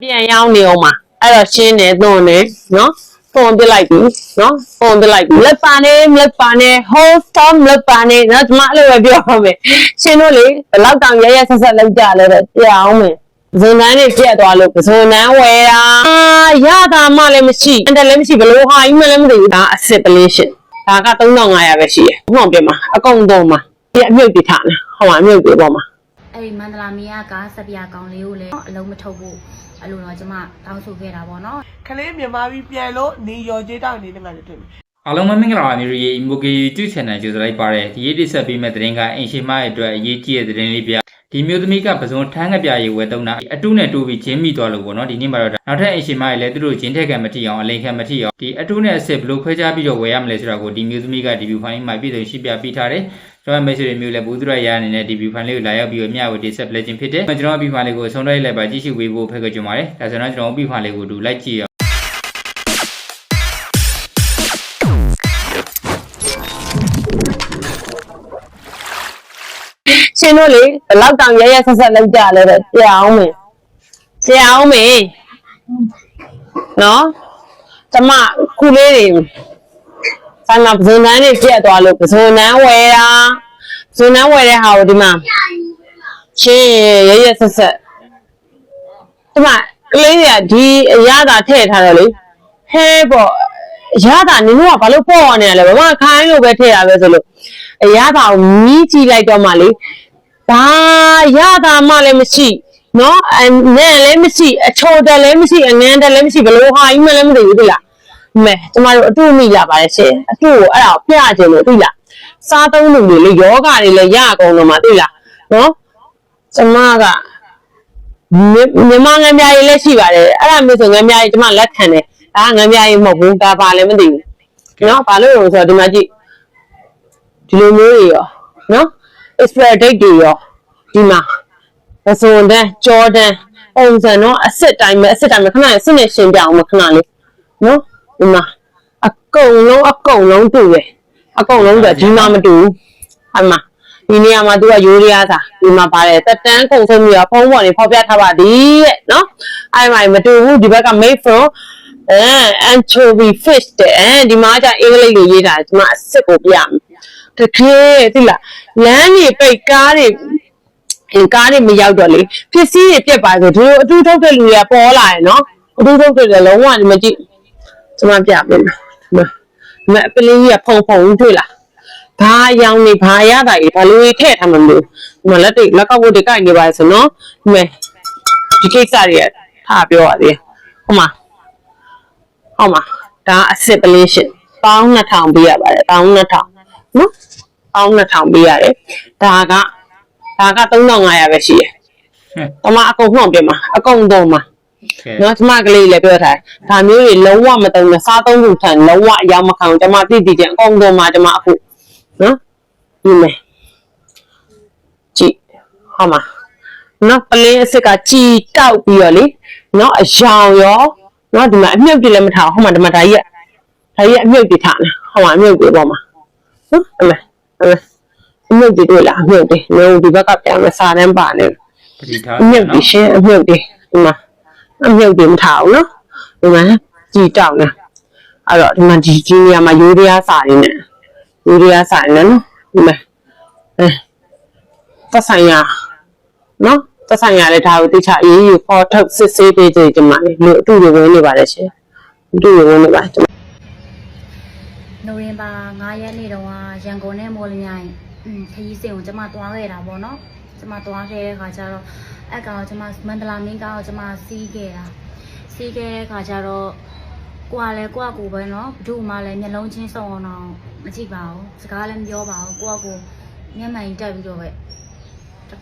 ပြန်ရောက်နေအောင်ပါအဲ့တော့ရှင်းတယ်သွန်တယ်နော်သွန်ပြလိုက်ပြီနော်သွန်ပြလိုက်ပြီလက်ပါနေလက်ပါနေ hold stop လက်ပါနေနော်ဒီမှာအဲ့လိုပဲပြောပါမယ်ရှင်းလို့လေဘယ်လောက်တောင်ရရဆက်ဆက်လောက်ကြလဲတော့ပြအောင်မယ်ဇွန်နန်းနေပြတ်သွားလို့ဇွန်နန်းဝယ်တာအာရတာမှလည်းမရှိအန်တယ်လည်းမရှိဘလို့ဟာကြီးမှလည်းမသိဘူးဒါအစ်စ်ပလင်းရှင်းဒါက3500ပဲရှိရဟုတ်ပြမှာအကုန်သုံးမှာဒီအမြုပ်ပြထားတယ်ဟောမှာအမြုပ်ပြပေါ်မှာအဲ့ဒီမန္တလာမီယာကစပြကောင်လေးကိုလည်းအလုံးမထုတ်ဖို့ အဲ့လိုတော့ကျမတောင်းဆိုခဲ့တာပေါ့နော်ခလေးမြန်မာပြည်ပြန်လို့နေရော်ကြေးတောင်းနေတဲ့ငါတို့တွေ့မယ်အားလုံးပဲမင်္ဂလာပါမျိုးရေ Imogi YouTube channel ကြိုဆိုလိုက်ပါရစေဒီရေးတိဆက်ပေးမဲ့သတင်းကအင်ရှင်မရဲ့အတွက်အရေးကြီးတဲ့သတင်းလေးပြဒီမျိုးသမီးကပစုံထန်းကပြရေးဝယ်တုံးတာအတုနဲ့တူပြီးဂျင်းမိသွားလို့ပေါ့နော်ဒီနေ့မှာတော့နောက်ထပ်အင်ရှင်မရဲ့လည်းသူတို့ဂျင်းထက်ကမထိအောင်အလိန်ခံမထိအောင်ဒီအတုနဲ့အစစ်ဘယ်လိုခွဲခြားပြီးတော့ဝယ်ရမလဲဆိုတာကိုဒီမျိုးသမီးကဒီ view file မှာပြည့်စုံရှင်းပြပေးထားတယ် ကျွန်တော် message တွေမျိုးလည်းဘူးသူရရအနေနဲ့ဒီ view file လေးကိုလာရောက်ပြီးတော့မျှဝေတိဆက်ပလက်ခြင်းဖြစ်တယ်ကျွန်တော် view file လေးကိုဆုံးလိုက်လိုက်ပါကြည့်ရှုပေးဖို့ဖိတ်ခေါ်ကြပါတယ်ဒါဆိုတော့ကျွန်တော် view file လေးကိုတူလိုက်ကြည့်ရအောင်ရှင်းလို့လေဘယ်လောက်တောင်ရရဆက်ဆက်လောက်ကြလဲတော့ပြအောင်မယ်ပြအောင်မယ်နော်ကျမခုလေးတွေ ဆိုင်မှာပဇွန်တန်းတွေပြတ်သွားလို့ပဇွန်တန်းဝယ်တာပဇွန်တန်းဝယ်တဲ့ဟာကိုဒီမှာရှင်းရရဆက်ဆက်ဒီမှာကလေးတွေကဒီအရသာထည့်ထားတယ်လေဟဲပေါ့အရသာနင်တို့ကဘာလို့ပေါ့နေရလဲဘာမှခိုင်းလို့ပဲထည့်ရပဲဆိုလို့အရသာကိုမြည်ကြည့်လိုက်တော့မှလေဘာရတာမှလည်းမရှိနော်အနဲ့လည်းမရှိအချိုတယ်လည်းမရှိအငန်းတယ်လည်းမရှိဘလို့ဟာကြီးမှလည်းမသိဘူးသိလား မဲကျမတို့အတူမိရပါတယ်ရှင်အတူကိုအဲ့ဒါကိုပြချင်လို့သိလားစားသုံးလူတွေလေယောဂတွေလည်းရအကုန်လုံးမှာသိလားနော်ကျမကမြန်မာငန်းပြားကြီးလည်းရှိပါတယ်အဲ့ဒါမျိုးဆိုငန်းပြားကြီးကျမလက်ခံတယ်ဒါကငန်းပြားကြီးမဟုတ်ဘူးဒါပါလည်းမသိဘူးနော်ဘာလို့လဲဆိုတော့ဒီမှာကြည့်ဒီလိုမျိုးတွေရောနော် expiry date တွေရောဒီမှာပစုံတန်းကြောတန်းပုံစံတော့အစ်စ်တိုင်းပဲအစ်စ်တိုင်းပဲခဏလေးစစ်နေရှင်းပြအောင်မခဏလေးနော် ဒီမှာအကုန်လုံးအကုန်လုံးတူတယ်အကုန်လုံးဆိုဒီမှာမတူဘူးအမဒီနေရာမှာသူကရိုးရရားစာဒီမှာပါတယ်တက်တန်းကုန်ဆုံးပြီးတော့ဖုံးပေါ်နေဖော်ပြထားပါသည်တဲ့နော်အဲ့မှာမတူဘူးဒီဘက်က made from အဲ anchovy fish တဲ့အဲဒီမှာကျအင်္ဂလိပ်လိုရေးတာဒီမှာအစ်စ်ကိုပြမယ်တကယ်သိလားလမ်းကြီးပိတ်ကားတွေအင်ကားတွေမရောက်တော့လေပစ္စည်းတွေပြက်ပါဆိုဒီလိုအတူထုတ်တဲ့လူတွေကပေါ်လာရင်နော်အတူထုတ်တဲ့လုံးဝမကြည့် ကျွန်မပြပေးမယ်ဒီမှာဒီမှာအပလင်းကြီးကဖုံဖုံတွေ့လားဘာရောင်နေဘာရတာကြီးဘာလို့ထည့်ထားမှမလို့ဒီမှာလက်တွေလက်ကောက်ဝတ်တွေကိုက်နေပါဆိုနော်ဒီမဲ့ဒီကိစ္စတွေကထားပြောရသေးတယ်ဟုတ်မှာဟုတ်မှာဒါအစ်စ်ပလင်းရှစ်ပေါင်း2000ပေးရပါတယ်ပေါင်း2000နော်ပေါင်း2000ပေးရတယ်ဒါကဒါက3500ပဲရှိရယ်တမအကုန်မှောင်ပြမှာအကုန်သုံးမှာ ကဲနော်ကျမကလေးလည်းပြောထားတယ်ဒါမျိုးတွေလုံးဝမသုံးနဲ့စားသုံးခုထန်လုံးဝအရောက်မခံဘူးကျမသိသိချင်းအကုန်သုံးမှာကျမအခုနော်ဒီမယ်ကြည့်ဟောမှာနော်ပလင်းအစ်စ်ကကြည်တောက်ပြီးတော့လေနော်အယောင်ရောနော်ဒီမှာအမြုပ်တွေလည်းမထားဘူးဟောမှာဒီမှာဒါကြီးကဒါကြီးကအမြုပ်တွေထားတယ်ဟောမှာအမြုပ်တွေပေါ်မှာနော်အမေအမေအမြုပ်တွေတွေ့လားအမြုပ်တွေလုံးဒီဘက်ကပြန်မစားတန်းပါနဲ့ပတိထားအမြုပ်တွေရှင်းအမြုပ်တွေဒီမှာ အမြုပ်တွေမထားဘူးနော်ဒီမှာကြည်တောက်နေအဲ့တော့ဒီမှာဒီဒီနေရာမှာယူရီးယားစာရင်းနဲ့ယူရီးယားစာရင်းနဲ့နော်ဒီမှာအဲသက်ဆိုင်ရာနော်သက်ဆိုင်ရာလည်းဒါကိုတိကျအေးအေးပေါ်ထုတ်စစ်ဆေးပေးကြဒီမှာလေလူအတူတွေဝင်နေပါတယ်ရှင်အတူတွေဝင်နေပါကျွန်မနိုဝင်ဘာ9ရက်နေ့တုန်းကရန်ကုန်နဲ့မော်လမြိုင်อืมခရီးစဉ်ကိုကျမသွားခဲ့တာပေါ့နော် ကျမသွားခဲ့တဲ့ခါကျတော့အဲ့ကောင်ကျမမန္တလာမင်းကောင်ကျမစီးခဲ့တာစီးခဲ့တဲ့ခါကျတော့ကိုကလည်းကိုကကိုပဲနော်ဘဒုမှလည်းမျက်လုံးချင်းစုံအောင်တော့မကြည့်ပါဘူးစကားလည်းမပြောပါဘူးကိုကကိုမျက်မှန်ကြီးတက်ပြီးတော့ပဲ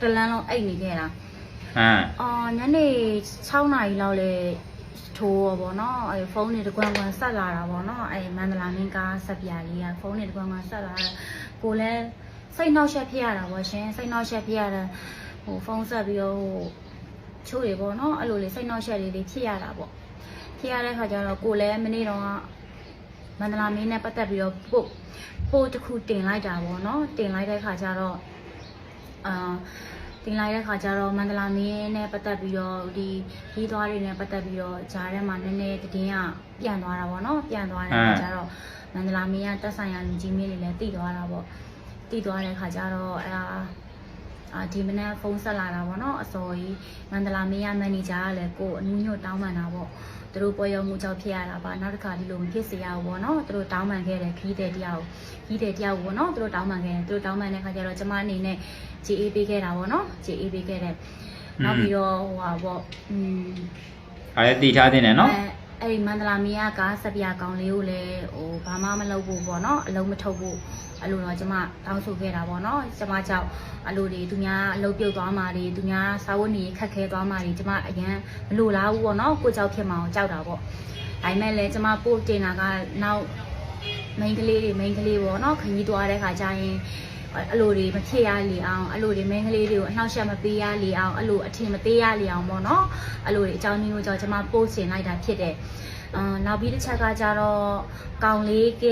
တလန်းလုံးအိတ်နေခဲ့တာဟမ်အော်ညနေ6နာရီလောက်လေထိုးတော့ဗောနော်အဲဖုန်းတွေတကွမ်ကွမ်ဆက်လာတာဗောနော်အဲမန္တလာမင်းကားဆက်ပြလေးကဖုန်းတွေတကွမ်ကွမ်ဆက်လာတာကိုလည်း စိတ်နှောက်ယှက်ဖြစ်ရတာဗောရှင်စိတ်နှောက်ယှက်ဖြစ်ရတာဟိုဖုန်းဆက်ပြီးတော့ဟိုချိုးတွေဗောနော်အဲ့လိုလေးစိတ်နှောက်ယှက်လေးလေးဖြစ်ရတာဗောဖြစ်ရတဲ့ခါကျတော့ကိုလည်းမနေ့တော့ကမန္တလာမင်းနဲ့ပတ်သက်ပြီးတော့ပို့ပို့တစ်ခုတင်လိုက်တာဗောနော်တင်လိုက်တဲ့ခါကျတော့အာတင်လိုက်တဲ့ခါကျတော့မန္တလာမင်းနဲ့ပတ်သက်ပြီးတော့ဒီပြီးသွားတွေနဲ့ပတ်သက်ပြီးတော့ဂျားထဲမှာနည်းနည်းတင်းကပြန်သွားတာပေါ့နော်ပြန်သွားတဲ့ခါကျတော့မန္တလာမင်းကတက်ဆိုင်ရာလူကြီးမင်းတွေလည်းတည်သွားတာပေါ့ တည်သွားတဲ့ခါကျတော့အဲဒါအာဒီမနေ့ဖုန်းဆက်လာတာပေါ့နော်အစော်ကြီးမန္တလာမင်းရမန်နေဂျာကလည်းကိုအနူးညွတ်တောင်းပန်တာပေါ့သူတို့ပွဲရုံမှုကြောင့်ဖြစ်ရတာပါနောက်တစ်ခါဒီလိုမဖြစ်စေရဘူးပေါ့နော်သူတို့တောင်းပန်ခဲ့တယ်ခီးတဲ့တရားကိုခီးတဲ့တရားကိုပေါ့နော်သူတို့တောင်းပန်ခဲ့တယ်သူတို့တောင်းပန်တဲ့ခါကျတော့ကျမအနေနဲ့ GA ပေးခဲ့တာပေါ့နော် GA ပေးခဲ့တယ်နောက်ပြီးတော့ဟိုဟာပေါ့อืมအားလည်းတည်ထားတင်တယ်နော်အဲအဲ့ဒီမန္တလာမီယာကားစပြကောင်လေးကိုလည်းဟိုဘာမှမလုပ်ဘူးပေါ့နော်အလုံးမထုတ်ဘူး အဲ့လိုတော့ကျမတောင်းဆိုခဲ့တာပေါ့နော်ကျမကြောက်အလိုတွေသူများအလုပ်ပြုတ်သွားမှတွေသူများစာဝတ်နေခက်ခဲသွားမှတွေကျမအရန်မလိုလားဘူးပေါ့နော်ကိုကြောက်ဖြစ်မှအောင်ကြောက်တာပေါ့ဒါပေမဲ့လည်းကျမပို့တင်တာကနောက်မိန်းကလေးတွေမိန်းကလေးပေါ့နော်ခရီးသွားတဲ့ခါကျရင်အလိုတွေမဖြစ်ရလေအောင်အလိုတွေမိန်းကလေးတွေကိုအနှောက်အယှက်မပေးရလေအောင်အလိုအထင်မသေးရလေအောင်ပေါ့နော်အလိုတွေအကြောင်းမျိုးကြောင့်ကျမပို့တင်လိုက်တာဖြစ်တယ်အာနောက်ပြီးတစ်ချက်ကကြတော့ကောင်လေးက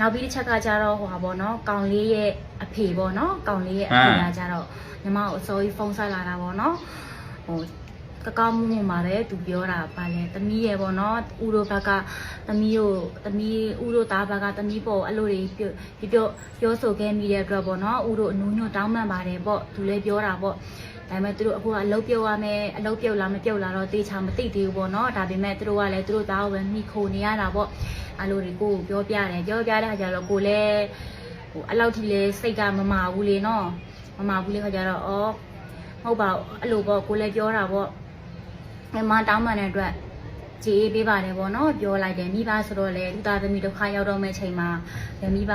နောက်ပြီးတစ်ချက်ကကြတော့ဟိုဟာပေါ့နော်ကောင်လေးရဲ့အဖေပေါ့နော်ကောင်လေးရဲ့အဖေကကြတော့ညီမကိုအစိုးရဖုန်းဆက်လာတာပေါ့နော်ဟိုကကောင်းမှုမှုမှာပဲသူပြောတာပါလဲတမီးရဲ့ပေါ့နော်ဥရိုဘက်ကတမီးကိုတမီးဥရိုသားဘက်ကတမီးပေါ့အဲ့လိုတွေပြောပြောပြောဆိုခဲ့မိတဲ့အတွက်ပေါ့နော်ဥရိုအနူးညွတ်တောင်းပန်ပါတယ်ပေါ့သူလည်းပြောတာပေါ့ဒါပေမဲ့သူတို့အခုကအလုပ်ပြုတ်ရမယ်အလုပ်ပြုတ်လားမပြုတ်လားတော့တေချာမသိသေးဘူးပေါ့နော်ဒါပေမဲ့သူတို့ကလည်းသူတို့သားကိုပဲမိခိုနေရတာပေါ့ အလိုတွေကိုပြောပြတယ်ပြောပြတဲ့ခါကျတော့ကိုလည်းဟိုအဲ့လောက်ထိလည်းစိတ်ကမမာဘူးလေနော်မမာဘူးလေခါကျတော့ဩဟုတ်ပါဘူးအဲ့လိုပေါ့ကိုလည်းပြောတာပေါ့မမတောင်းပန်တဲ့အတွက်ကြည်အေးပေးပါတယ်ပေါ့နော်ပြောလိုက်တယ်မိဘဆိုတော့လေသူသားသမီးဒုက္ခရောက်တော့မဲ့ချိန်မှာဘယ်မိဘ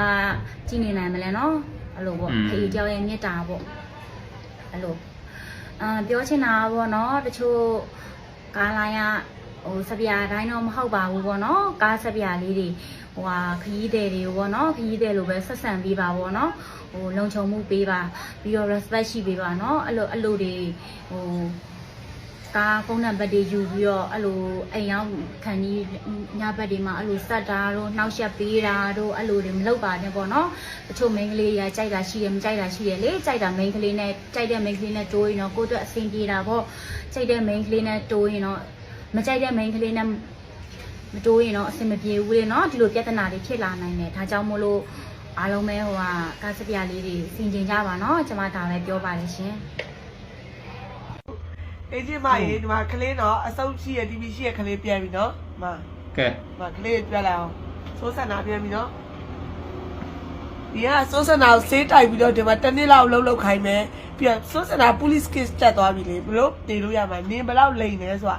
ကြည့်နေနိုင်မလဲနော်အဲ့လိုပေါ့ခေကြောင်ရဲ့မေတ္တာပေါ့အဲ့လိုအာပြောချင်တာကပေါ့နော်တချို့ကားလိုင်းက ဟိုစပြာတိုင်းတော့မဟုတ်ပါဘူးပေါ့နော်ကားစပြာလေးတွေဟိုဟာခရီးသည်တွေကိုပေါ့နော်ခရီးသည်လိုပဲဆက်ဆံပေးပါပေါ့နော်ဟိုလုံခြုံမှုပေးပါပြီးတော့ respect ရှိပေးပါနော်အဲ့လိုအဲ့လိုတွေဟိုကားဖုန်းနံပါတ်တွေယူပြီးတော့အဲ့လိုအိမ်ရောက်ခံကြီးညဘက်တွေမှာအဲ့လိုစက်တာတို့နှောက်ယှက်ပေးတာတို့အဲ့လိုတွေမလုပ်ပါနဲ့ပေါ့နော်တချို့ main ကလေးတွေကကြိုက်တာရှိတယ်မကြိုက်တာရှိတယ်လေကြိုက်တာ main ကလေးနဲ့ကြိုက်တဲ့ main ကလေးနဲ့တိုးရင်တော့ကိုယ့်အတွက်အဆင်ပြေတာပေါ့ကြိုက်တဲ့ main ကလေးနဲ့တိုးရင်တော့ မကြိုက်တဲ့ main ကလေးနဲ့မတိုးရင်တော့အဆင်မပြေဘူးလေနော်ဒီလိုပြဿနာတွေဖြစ်လာနိုင်တယ်ဒါကြောင့်မို့လို့အားလုံးပဲဟိုကကားစပြလေးတွေစင်ကျင်ကြပါနော်ကျွန်မဒါပဲပြောပါလိမ့်ရှင်အေဂျင့်မရေဒီမှာကလေးတော့အဆုပ်ရှိရ TV ရှိရကလေးပြန်ပြီနော်မကဲမကလေးပြလိုက်အောင်စိုးစံနာပြန်ပြီနော်ဒီကစိုးစံနာကိုဆေးတိုက်ပြီးတော့ဒီမှာတစ်နှစ်လောက်လှုပ်လှုပ်ခိုင်းမယ်ပြီးတော့စိုးစံနာ police case တက်သွားပြီလေဘလို့တည်လို့ရမှာနင်းဘလောက်လိန်နေဆိုတာ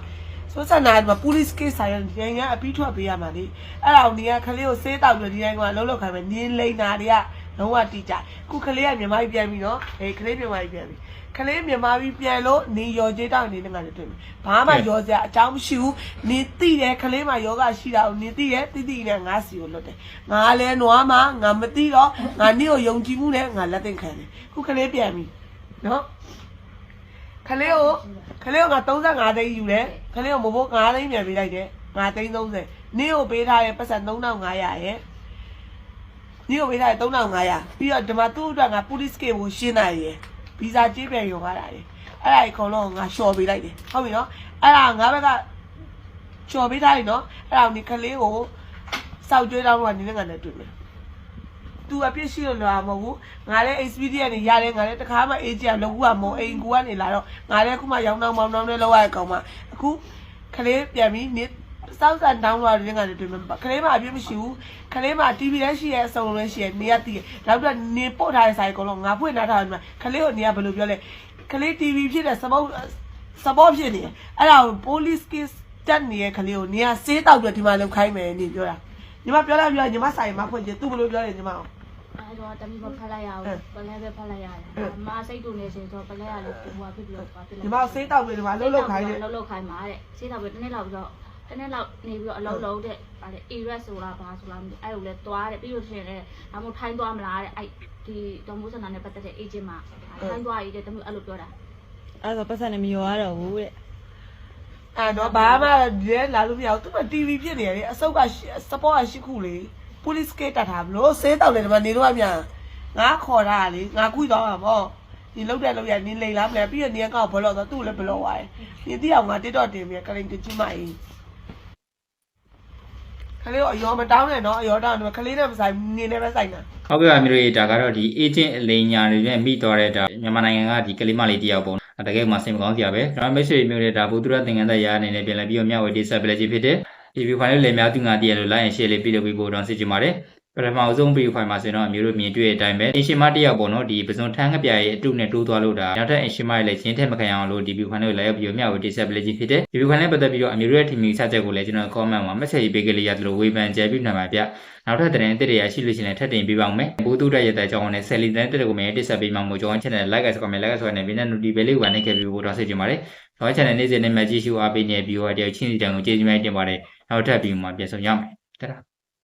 စိုးစံနာဒီမှာ police case ဆိုင်ရင်ဒီနိုင်ငံအပြီးထွက်ပေးရမှာလေအဲ့ဒါကိုနေကကလေးကိုဆေးတောက်ပြီးတော့ဒီနိုင်ငံကလှုပ်လှုပ်ခိုင်းမယ်နင်းလိန်နာတွေကလုံးဝတိကျခုကလေးကမြန်မာပြည်ပြန်ပြီနော်အေးကလေးမြန်မာပြည်ပြန်ပြီကလေးမြန်မာပြည်ပြန်လို့နေရော်ကြေးတောင်းနေတဲ့ငါလည်းတွေ့ပြီဘာမှရောစရာအကြောင်းမရှိဘူးနေတိတယ်ကလေးမှာယောဂရှိတာကိုနေတိတယ်တိတိနဲ့ငါစီကိုလွတ်တယ်ငါလည်းနွားမှာငါမတိတော့ငါနေ့ကိုယုံကြည်မှုနဲ့ငါလက်သင့်ခံတယ်ခုကလေးပြန်ပြီနော် ကလေးကိုကလေးကငါ35သိန်းယူတယ်ကလေးကိုမဘိုး9သိန်းပြန်ပေးလိုက်တယ်ငါသိန်း30နေ့ကိုပေးထားတဲ့ပတ်စံ3500ရဲ့နေ့ကိုပေးထားတဲ့3500ပြီးတော့ဒီမှာသူ့အတွက်ငါ police case ကိုရှင်းနိုင်ရယ်ဗီဇာကြေးပြန်ရုံရတာလေအဲ့ဒါကြီးအကုန်လုံးငါလျှော်ပေးလိုက်တယ်ဟုတ်ပြီနော်အဲ့ဒါငါဘက်ကလျှော်ပေးထားတယ်နော်အဲ့ဒါကိုဒီကလေးကိုစောက်ကြွေးတောင်းတော့နင်းငါနဲ့တွေ့မယ် သူအပြစ်ရှိလို့လာမဟုတ်ဘူးငါလည်း experience နေရတယ်ငါလည်းတခါမှ age ကလောက်ဘူးကမဟုတ်အိမ်ကူကနေလာတော့ငါလည်းအခုမှရောင်းတောင်းမောင်းတောင်းနဲ့လောက်ရတဲ့ကောင်မှအခုကလေးပြန်ပြီးနေစောက်စံတောင်းတော့နင်းငါနဲ့တွေ့မယ်ကလေးမှအပြစ်မရှိဘူးကလေးမှ TV လည်းရှိရဲအစုံလည်းရှိရဲနေရတည်ရဲနောက်ပြီးတော့နေပို့ထားတဲ့ဆိုင်ကောင်လုံးငါဖွင့်ထားတာဒီမှာကလေးကိုနေရဘယ်လိုပြောလဲကလေး TV ဖြစ်တဲ့စပုတ်စပေါ်ဖြစ်နေတယ်အဲ့ဒါကို police case တက်နေတဲ့ကလေးကိုနေရဆေးတောက်ပြီးဒီမှာလောက်ခိုင်းမယ်နေပြောတာညီမပြောလိုက်ပြောညီမဆိုင်မှာဖွင့်ကြသူဘယ်လိုပြောလဲညီမအောင် အဲ့တော့တမီးမဖတ်လိုက်ရဘူးပလဲပဲဖတ်လိုက်ရတယ်အမစိတ်တူနေရှင်ဆိုပလဲရလို့ဟိုဟာဖြစ်ပြီးတော့ပါဖြစ်လိုက်ညီမဆေးတောက်ပြီးဒီမှာလှုပ်လှုပ်ခိုင်းတယ်လှုပ်လှုပ်ခိုင်းပါတဲ့စေးတော့ပဲတစ်နေ့လောက်ပြီးတော့တစ်နေ့လောက်နေပြီးတော့အလုံးလုံးတဲ့ဗါတဲ့ ARS ဆိုတာဘာဆိုလားမသိအဲ့လိုလဲသွားတယ်ပြီးလို့ရှိရင်လည်းဒါမှမဟုတ်ထိုင်းသွားမလားတဲ့အဲ့ဒီတော်မိုးစနာနဲ့ပတ်သက်တဲ့ agent မှာထိုင်းသွားရည်တဲ့တမျိုးအဲ့လိုပြောတာအဲ့တော့ပတ်စံနဲ့မရောရတော့ဘူးတဲ့အဲ့တော့ဘာမှဒီလာလို့မရဘူးသူက TV ဖြစ်နေတယ်အစုပ်ကစပေါ်ကရှိခုလေ police case တက်ထားဘလို့ဆေးတောက်တယ်ဒီမှာနေတော့အမြန်ငါခေါ်တာလေငါခွိတော့မှာပေါ့ဒီလောက်တဲ့လောက်ရနင်းလိန်လားမလဲပြီးတော့နင်းကောက်ဘလော့တော့သူ့လည်းဘလော့သွားတယ်နင်းတိအောင်ငါတစ်တော့တင်ပြီးကရင်တကြီးမအေးခလေးကအယောမတောင်းနဲ့နော်အယောတောင်းတယ်ခလေးနဲ့မဆိုင်နင်းနဲ့ပဲဆိုင်တာဟုတ်ကဲ့ပါမျိုးတွေဒါကတော့ဒီ agent အလိညာတွေနဲ့မိသွားတဲ့ဒါမြန်မာနိုင်ငံကဒီကလေးမလေးတယောက်ပေါ့တကယ်မှစိတ်မကောင်းစရာပဲကျွန်တော်မိတ်ဆွေမျိုးတွေဒါဘူသူရသင်္ကန်းသက်ရအနေနဲ့ပြန်လည်ပြီးတော့မျှဝေတိဆက်ပလက်ကြီးဖြစ်တဲ့ဒီ view file လေးလည်းများသူငါတည့်ရလို့ like and share လေးပြုလုပ်ပြီးဖို့တော့စစ်ချင်ပါတယ်ပထမအဆုံး view file မှာဆိုတော့အမျိုးတို့မြင်တွေ့တဲ့အတိုင်းပဲအင်ရှင်မတယောက်ပေါ့နော်ဒီပစုံထန်းငပြရဲ့အတုနဲ့တိုးသွားလို့ဒါနောက်ထပ်အင်ရှင်မရဲ့လည်းချင်းထက်မခံရအောင်လို့ဒီ view file ကိုလည်းရောက်ပြီးတော့မျှဝေတိဆက်ပလက်ကြီးဖြစ်တဲ့ဒီ view file နဲ့ပတ်သက်ပြီးတော့အမျိုးတို့ရဲ့ team ဆက်ချက်ကိုလည်းကျွန်တော် comment မှာ message ပေးကြလေးရတယ်လို့ဝေဖန်ကြပြနိုင်ပါဗျနောက်ထပ်တဲ့တဲ့ရရှိလို့ရှိရင်ထပ်တင်ပေးပါဦးမယ်ဘူတူတဲ့ရတဲ့အကြောင်းနဲ့ဆယ်လီတဲ့တဲ့ကိုလည်းတိဆက်ပေးမှာမို့ကျွန်တော် channel like ဆို comment like ဆိုနဲ့ပြီးတဲ့ notification လေးကိုလည်းခဲ့ပြီးဖို့တော့ဆက်ကြပါမယ်ကျွန်တော် channel နေ့စဉ်နဲ့မှကြည့်ရှုအားပေးနေပြီးတော့တယောက်ချင်းစီတန်ကိုကျေးဇူးများတင်ပါတယ် နောက်ထပ်ပြီးမှပြန်ဆောင်ရမယ်တဒါ